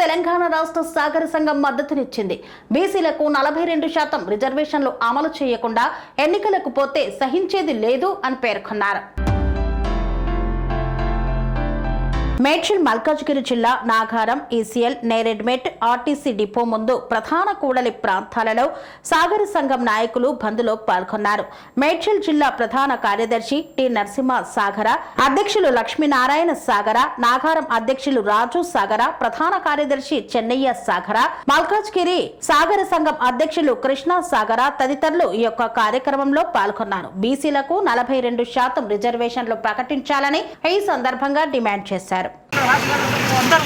తెలంగాణ రాష్ట్ర సాగర సంఘం మద్దతునిచ్చింది. బీసీలకు నలభై రెండు శాతం రిజర్వేషన్లు అమలు చేయకుండా ఎన్నికలకు పోతే సహించేది లేదు అని పేర్కొన్నారు. మేడ్చల్ మల్కాజ్గిరి జిల్లా Nagaram ECL Neredmet RTC depot ముందు ప్రధాన కూడలి ప్రాంతాలలో సాగర సంఘం నాయకులు బంద్లో పాల్గొన్నారు. మేడ్చల్ జిల్లా ప్రధాన కార్యదర్శి టి నరసింహ సాగర అధ్యక్షులు లక్ష్మీనారాయణ సాగర నాగారం అధ్యక్షులు రాజు సాగర ప్రధాన కార్యదర్శి చెన్నయ్య సాగర మల్కాజ్గిరి సాగర సంఘం అధ్యక్షులు కృష్ణ సాగర తదితరులు ఈ యొక్క కార్యక్రమంలో పాల్గొన్నారు. బీసీలకు నలభై రెండు శాతం రిజర్వేషన్లు ప్రకటించాలని ఈ సందర్భంగా డిమాండ్ చేశారు. అందరూ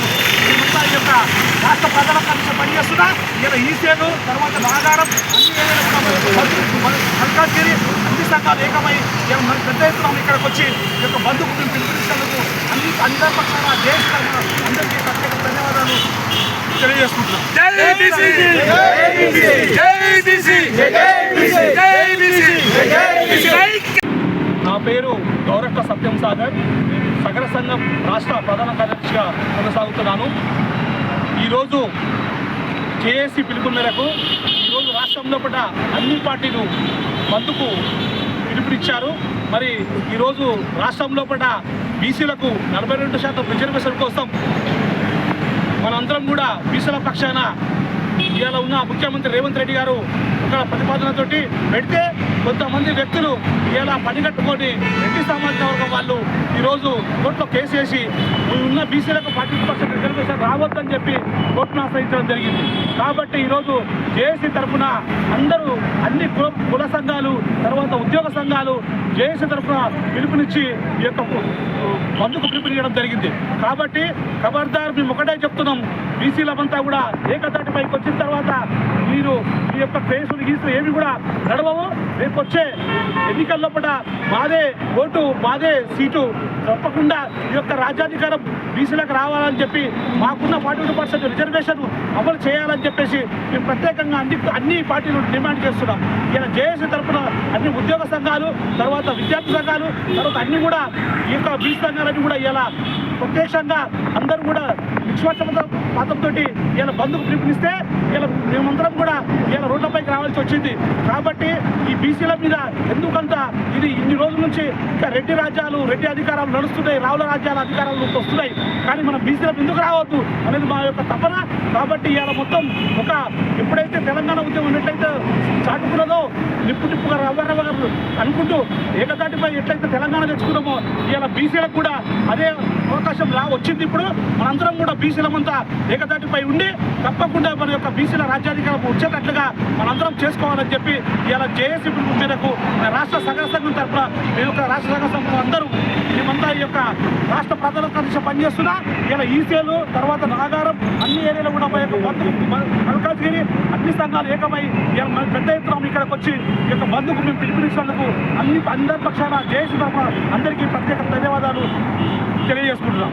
యొక్క రాష్ట్ర ప్రజల కలిసి పనిచేస్తున్నా. ఇలా ఈసేలు తర్వాత నాగారం అన్ని అన్ని సంఘాలు ఏకమై మన పెద్ద ఎత్తున ఇక్కడికి వచ్చి ఈ యొక్క బంధుకు మేము పిలుపునిచ్చినందుకు అన్ని అందరి పక్షాన దేశ అందరికీ ప్రత్యేక ధన్యవాదాలు తెలియజేసుకుంటున్నాం. జై బీసీ జై బీసీ జై బీసీ జై బీసీ జై బీసీ. నా పేరు గౌరక్క సత్యం సగర. సంఘం రాష్ట్ర ప్రధాన కార్యదర్శిగా కొనసాగుతున్నాను. ఈరోజు జేఏసీ పిలుపు మేరకు ఈరోజు రాష్ట్రంలో పడ్డ అన్ని పార్టీలు బంద్కు పిలుపునిచ్చారు. మరి ఈరోజు రాష్ట్రంలో పడ్డ బీసీలకు నలభై రెండు శాతం రిజర్వేషన్ కోసం మనందరం కూడా బీసీల పక్షాన ఇవాళ ఉన్న ముఖ్యమంత్రి రేవంత్ రెడ్డి గారు ఒక ప్రతిపాదనతోటి పెడితే కొంతమంది వ్యక్తులు ఇలా పని కట్టుకొని రెడ్డి సామాజిక వర్గం వాళ్ళు ఈరోజు కోర్టులో కేసు వేసి ఉన్న బీసీలకు ఫార్టీ పర్సెంట్ రిజర్వేషన్ రావద్దని చెప్పి కోర్టును ఆశ్రయించడం జరిగింది. కాబట్టి ఈరోజు జేఏసీ తరఫున అందరూ అన్ని కుల కుల సంఘాలు తర్వాత ఉద్యోగ సంఘాలు జేఏసీ తరఫున పిలుపునిచ్చి ఈ యొక్క బంధుకు పిలుపునియడం జరిగింది. కాబట్టి ఖబర్దార్ మేము ఒకటే చెప్తున్నాం. బీసీలమంతా కూడా ఏకతాటిపైకి వచ్చిన తర్వాత మీరు ఈ యొక్క కేసులు గీసులు ఏమి కూడా నడవవు. రేపు వచ్చే ఎన్నికల్లో కూడా మాదే ఓటు మాదే సీటు తప్పకుండా ఈ యొక్క రాజ్యాధికారం బీసీలకు రావాలని చెప్పి మాకు ఉన్న ఫార్టీ టూ పర్సెంట్ రిజర్వేషన్ అమలు చేయాలని చెప్పేసి మేము ప్రత్యేకంగా అన్ని అన్ని పార్టీలు డిమాండ్ చేస్తున్నాం. ఇలా జేఏసీ తరఫున అన్ని ఉద్యోగ సంఘాలు తర్వాత విద్యార్థి సంఘాలు తర్వాత అన్ని కూడా ఈ యొక్క బీసీ సంఘాలన్నీ కూడా ఇలా ప్రత్యక్షంగా అందరూ కూడా పాతంతో ఇలా బంధుకు పిలుపునిస్తే ఇలా మేమందరం రావాల్సి వచ్చింది. కాబట్టి ఈ బీసీల మీద ఎందుకంత ఇది ఇన్ని రోజుల నుంచి ఇంకా రెడ్డి రాజ్యాలు రెడ్డి అధికారాలు నడుస్తున్నాయి రావుల రాజ్యాల అధికారాలు వస్తున్నాయి. కానీ మనం బీసీలకు ఎందుకు రావద్దు అనేది మా యొక్క తపన. కాబట్టి ఇవాళ మొత్తం ఒక ఎప్పుడైతే తెలంగాణ ఉద్యమం ఉన్నట్లయితే చాటుకున్నదో నిప్పు నిప్పుగా రవ్వ రవ్వ అనుకుంటూ ఏకతాటిపై ఎట్లయితే తెలంగాణ తెచ్చుకున్నామో ఇలా బీసీలకు కూడా అదే అవకాశం రా వచ్చింది ఇప్పుడు. మనందరం కూడా బీసీలమంతా ఏకతాటిపై ఉండి తప్పకుండా మన యొక్క బీసీల రాజ్యాధికారం వచ్చేటట్లుగా మనందరం చేసుకోవాలని చెప్పి ఇలా జేఏసీ పిలుపు మేరకు రాష్ట్ర సంఘ సంఘం తరఫున మీ యొక్క రాష్ట్ర సంఘ సంఘం అందరూ మేమంతా ఈ యొక్క రాష్ట్ర ప్రజల కలిసి పనిచేస్తున్నా. ఇలా ఈసీలు తర్వాత నాగారం అన్ని ఏరియాలో కూడా మా యొక్క బంధు మల్కాజ్గిరి అన్ని సంఘాలు ఏకమై ఇలా పెద్ద ఎత్తున ఇక్కడికి వచ్చి ఈ యొక్క బంధుకు మేము పిలుపునిచ్చినందుకు అన్ని అందరి పక్షాన జేఏసీ తరఫున అందరికీ ప్రత్యేక ధన్యవాదాలు తెలియజేసుకుంటున్నాం.